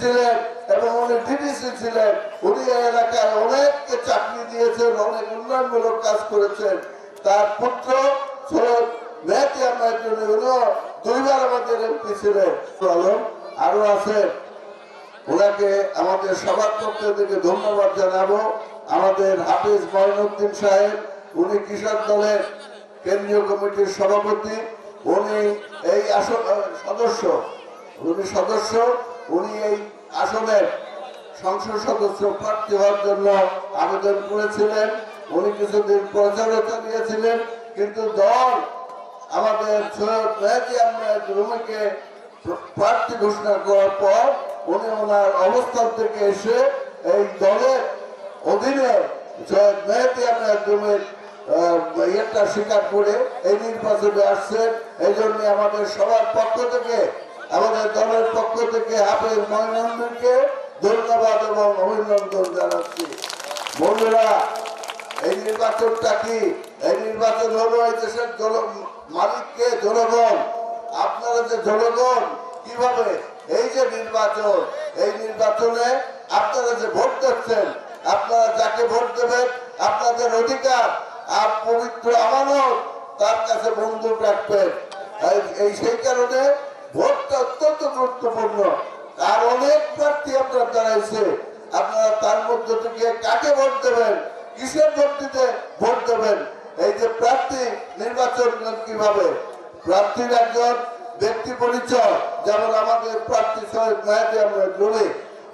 ছিলেন এবং উনি ডিডিসি ছিলেন। উনি এলাকায় অনেককে চাকরি দিয়েছেন, অনেক উন্নয়নমূলক কাজ করেছেন। তার পুত্র সৈয়দ মেহেদি আহমেদ উনিও দুইবার আমাদের এমপি ছিলেন। আরও আছেন ওনাকে আমাদের সবার পক্ষ ধন্যবাদ জানাব। আমাদের হাফিজ মঈনুদ্দিন সাহেব, উনি কৃষক দলের কেন্দ্রীয় কমিটির সভাপতি। উনি এই আসন সদস্য। উনি সদস্য। উনি এই আসনের সংসদ সদস্য প্রার্থী হওয়ার জন্য আবেদন করেছিলেন। উনি কিছুদিন প্রচারও চালিয়েছিলেন কিন্তু দল আমাদের রুমিকে প্রার্থী ঘোষণা করার পর উনি ওনার অবস্থান থেকে এসে এই দলের অধীনে সৈয়দ মেহেদি আহমেদ রুমির ইয়েটা স্বীকার করে এই নির্বাচনে আসছেন। এই জন্য আমাদের সবার পক্ষ থেকে আমাদের দলের পক্ষ থেকে হাফেজ মহিনন্দনকে ধন্যবাদ এবং অভিনন্দন জানাচ্ছি। বন্ধুরা, এই নির্বাচনটা কি? এই নির্বাচন হলো এই দেশের মালিককে জনগণ, আপনারা যে জনগণ, কীভাবে এই যে নির্বাচন, এই নির্বাচনে আপনারা যে ভোট দিচ্ছেন, আপনারা যাকে ভোট দেবেন, আপনাদের অধিকার আর পবিত্র আমানত তার কাছে বন্দুক রাখবেন। এই সেই কারণে ভোটটা অত্যন্ত গুরুত্বপূর্ণ। আর অনেক প্রার্থী আপনার দাঁড়াইছে। আপনারা তার মধ্যে থেকে কাকে ভোট দেবেন? কিসের ভোট ভোট দেবেন? এই যে প্রার্থী নির্বাচন কীভাবে? প্রার্থীর একজন ব্যক্তি পরিচয়, যেমন আমাদের প্রার্থী সৈয়দ মেহেদি আহমেদ রুমি।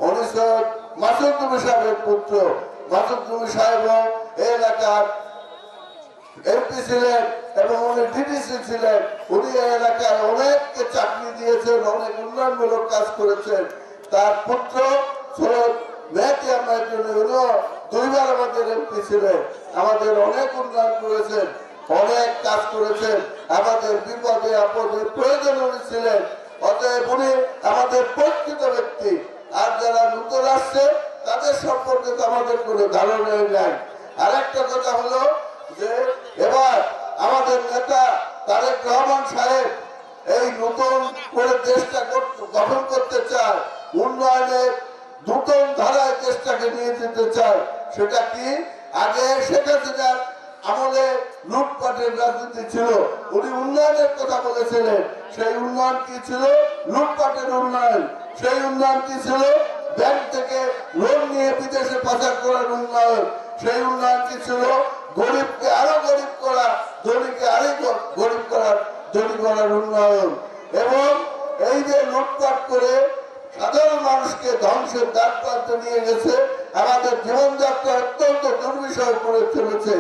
উনি সৈয়দ মাসুদ সাহেবের পুত্র। মাসুদ রুমি সাহেব এলাকার এমপি ছিলেন এবং উনি ডিডিসি ছিলেন। উনি এলাকায় অনেককে চাকরি দিয়েছেন, অনেক উন্নয়নমূলক কাজ করেছেন। তার পুত্র সৈয়দ মেহেদি আহমেদ উনিও দুইবার আমাদের এমপি ছিলেন। আমাদের অনেক উন্নয়ন করেছেন, অনেক কাজ করেছেন। আমাদের বিপদে আপদে প্রয়োজন ছিলেন। অতএব উনি আমাদের প্রকৃত ব্যক্তি। আর যারা নতুন আসছে, তাদের সম্পর্কে তো আমাদের কোনো ধারণাই নাই। আরেকটা কথা হলো যে, এবার আমাদের নেতা তারেক রহমান সাহেব এই নতুন করে দেশটা গঠন করতে চায় উন্নয়নের নতুন ধারায় দেশটাকে নিয়ে যেতে চায়, সেটা কি? আগে শেখ হাসিনার আমলে লুটপাটের রাজনীতি ছিল, উনি উন্নয়নের কথা বলেছিলেন, সেই উন্নয়ন কি ছিল? লুটপাটের উন্নয়ন। সেই উন্নয়ন কি ছিল? ব্যাংক থেকে লোন নিয়ে বিদেশে পাচার করার উন্নয়ন। সেই উন্নয়ন কি ছিল? গরিবকে আরও গরিব করা, ধনীকে আরও করার উন্নয়ন এবং এই যে লুটপাট করে সাধারণ মানুষকে ধ্বংসের দ্বার প্রান্তে নিয়ে গেছে, আমাদের জীবনযাত্রা অত্যন্ত দুর্বিষহ করে চলেছে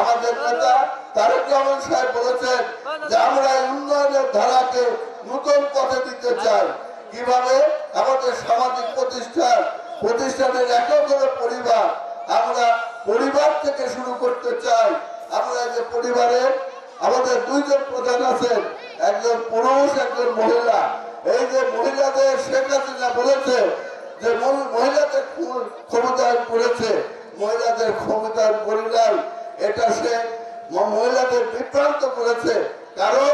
আমাদের নেতা তারেক রহমান সাহেব বলেছেন যে আমরা এই উন্নয়নের ধারাকে নতুন পথে দিতে চাই। কীভাবে? আমাদের সামাজিক প্রতিষ্ঠান, প্রতিষ্ঠানের একক হলো পরিবার, আমরা পরিবার থেকে শুরু করতে চাই। আমরা যে পরিবারের আমাদের দুইজন প্রধান আছেন, একজন পুরুষ, একজন মহিলা। এই যে মহিলাদের শেখ হাসিনা বলেছে যে মহিলাদের ক্ষম- ক্ষমতায়ন করেছে মহিলাদের ক্ষমতায়ন করে নাই। এটা সে মহিলাদের বিভ্রান্ত করেছে। কারণ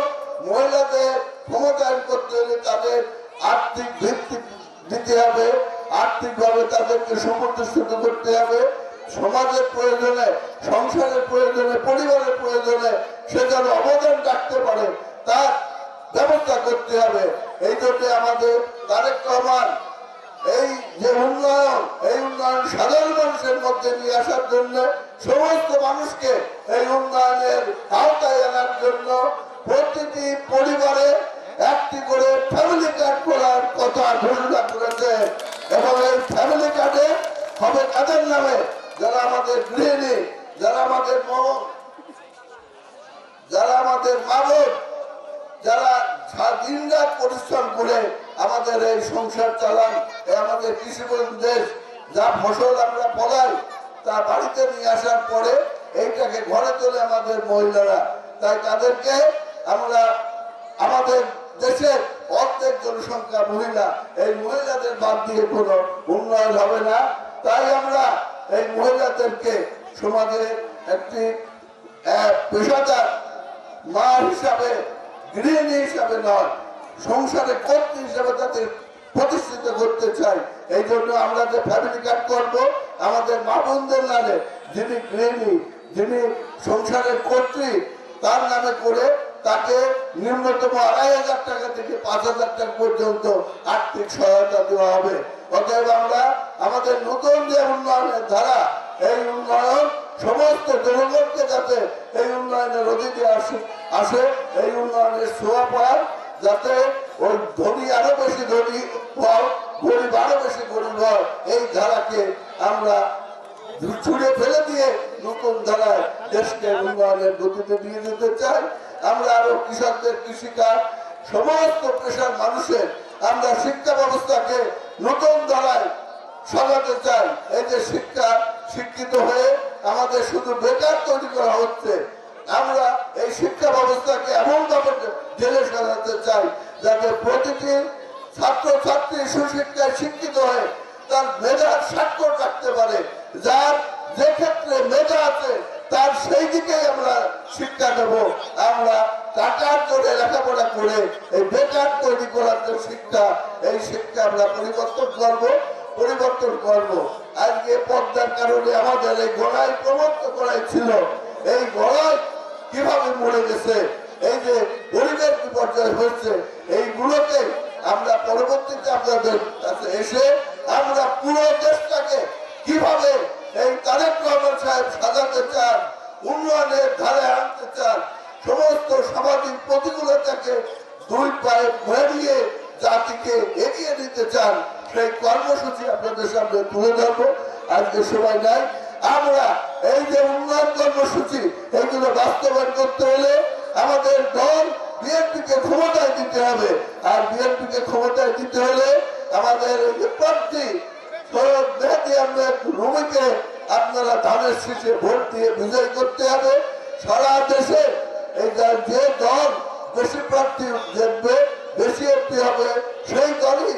মহিলাদের ক্ষমতায়ন করতে হলে তাদের আর্থিক ভিত্তি দিতে হবে, আর্থিকভাবে তাদেরকে সমর্থিত করতে হবে। সমাজের প্রয়োজনে, সংসারের প্রয়োজনে, পরিবারের যেন অবদান রাখতে পারে, তার ব্যবস্থা করতে হবে। এই জন্য আমাদের তারেক রহমান এই যে উন্নয়ন, এই উন্নয়ন সাধারণ মানুষের মধ্যে নিয়ে আসার জন্য, সমস্ত মানুষকে এই উন্নয়নের আওতায় আনার জন্য প্রতিটি পরিবারে একটি করে ফ্যামিলি কার্ড করার কথা ঘোষণা করেছে। এবং এই ফ্যামিলি কার্ডে হবে কাদের নামে? যারা আমাদের গৃহিণী, যারা আমাদের মম যারা আমাদের মা যারা দিন রাত পরিশ্রম করে আমাদের এই সংসার চালান আমাদের কৃষি দেশ, যা ফসল আমরা ফলাই, তা বাড়িতে নিয়ে আসার পরে এইটাকে ঘরে তোলে আমাদের মহিলারা। তাই তাদেরকে আমরা আমাদের দেশের অর্ধেক জনসংখ্যা মহিলা, এই মহিলাদের বাদ দিয়ে কোনো উন্নয়ন হবে না। তাই আমরা এই মহিলাদেরকে সমাজের একটি পেশাদার মা হিসাবে গৃহিণী হিসাবে নয়, সংসারে কর্তৃ হিসাবে তাদের প্রতিষ্ঠিত করতে চাই। এই জন্য আমরা যে ফ্যামিলি কার্ড করব, আমাদের মা বোনদের নামে, যিনি গৃহিণী, যিনি সংসারের কর্ত্রী তার নামে করে তাকে নিম্নতম আড়াই হাজার টাকা থেকে পাঁচ হাজার টাকা পর্যন্ত আর্থিক সহায়তা দেওয়া হবে। অতএব আমরা আমাদের নতুন যে উন্নয়নের ধারা, এই উন্নয়ন সমস্ত জনগণকে যাতে এই উন্নয়নের অধীনে আসে আসে। এই উন্নয়নের ছোঁয়া পায় যাতে ওই ধনী আরও বেশি ধনী হয়, গরিব আরও বেশি গরিব হয়, এই ধারাকে আমরা ছুড়ে ফেলে দিয়ে নতুন ধারায় দেশকে উন্নয়নের গতিতে নিয়ে যেতে চাই। আমরা আরও কৃষকদের কৃষিকাজ, সমস্ত পেশার মানুষের আমরা শিক্ষা ব্যবস্থাকে নতুন ধারায় সাজাতে চাই। এই যে শিক্ষা, শিক্ষিত হয়ে আমাদের শুধু বেকার তৈরি করা হচ্ছে। আমরা এই শিক্ষা ব্যবস্থাকে এমন ভাবে ঢেলে সাজাতে চাই যাতে প্রতিটি ছাত্র ছাত্রী সুশিক্ষায় শিক্ষিত হয়ে তার মেধার স্বাক্ষর রাখতে পারে, যার যে ক্ষেত্রে মেধা আছে, তার সেই দিকেই আমরা শিক্ষা দেব আমরা টাকার জোরে লেখাপড়া করে এই বেকার তৈরি করার যে শিক্ষা, এই শিক্ষা আমরা পরিবর্তন করব। পরিবর্তন করব। আজকে পদ্মার কারণে আমাদের এই গড়াই প্রবর্ত করাই ছিল এই গড়াই কীভাবে মরে গেছে? এই যে পরিবেশ বিপর্যয় হচ্ছে এইগুলোকে আমরা পরবর্তীতে আপনাদের কাছে এসে আমরা পুরো দেশটাকে কীভাবে এই তারেক রহমান সাহেব সাজাতে চান, উন্নয়নের ধারে আনতে চান, সমস্ত সামাজিক প্রতিকূলতাকে দুই পায়ে ঘুরিয়ে জাতিকে এগিয়ে দিতে চান সেই কর্মসূচি আপনাদের সামনে তুলে ধরবো। আজকে সময় নাই। আমরা এই যে উন্নয়ন কর্মসূচি এইগুলো বাস্তবায়ন করতে হলে আমাদের দল বিএনপিকে ক্ষমতায় দিতে হবে। আর বিএনপিকে ক্ষমতায় দিতে হলে আমাদের প্রার্থী সৈয়দ মেহেদি আহমেদ রুমিকে আপনারা ধানের শীষে ভোট দিয়ে বিজয় করতে হবে। সারা দেশে এই যে যে দল বেশি প্রার্থী দেখবে, বেশি এমপি হবে, সেই দলই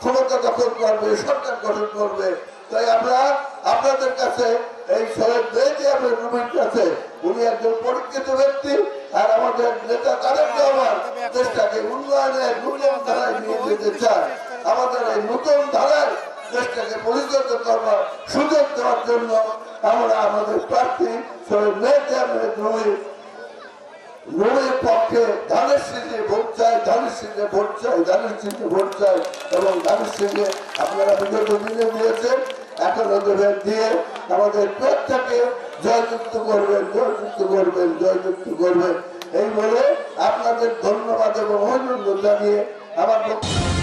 ক্ষমতা দখল করবে, সরকার গঠন করবে। তাই আমরা আপনাদের কাছে এই মেহেদি আহমেদ রুমির কাছে উনি একজন পরীক্ষিত ব্যক্তি আর আমাদের নেতা তারেক রহমান দেশটাকে উন্নয়নের নতুন ধারায় নিয়ে যেতে চায়। আমাদের এই নতুন ধারায় দেশটাকে পরিচালিত করবার সুযোগ দেওয়ার জন্য আমরা আমাদের প্রার্থী মেহেদি আহমেদ রুমির রুমির পক্ষে ধানের সিংহে ভোট চাই ধানের সিংহে ভোট চাই ধানের সিংহে ভোট চাই এবং ধানের সিংহে আপনারা বিগত দিনে দিয়েছেন। এখনও দেবেন দিয়ে আমাদের প্রত্যেকে জয়যুক্ত করবেন জয়যুক্ত করবেন জয়যুক্ত করবেন। এই বলে আপনাদের ধন্যবাদ এবং অভিনন্দন জানিয়ে আমার বক্তব্য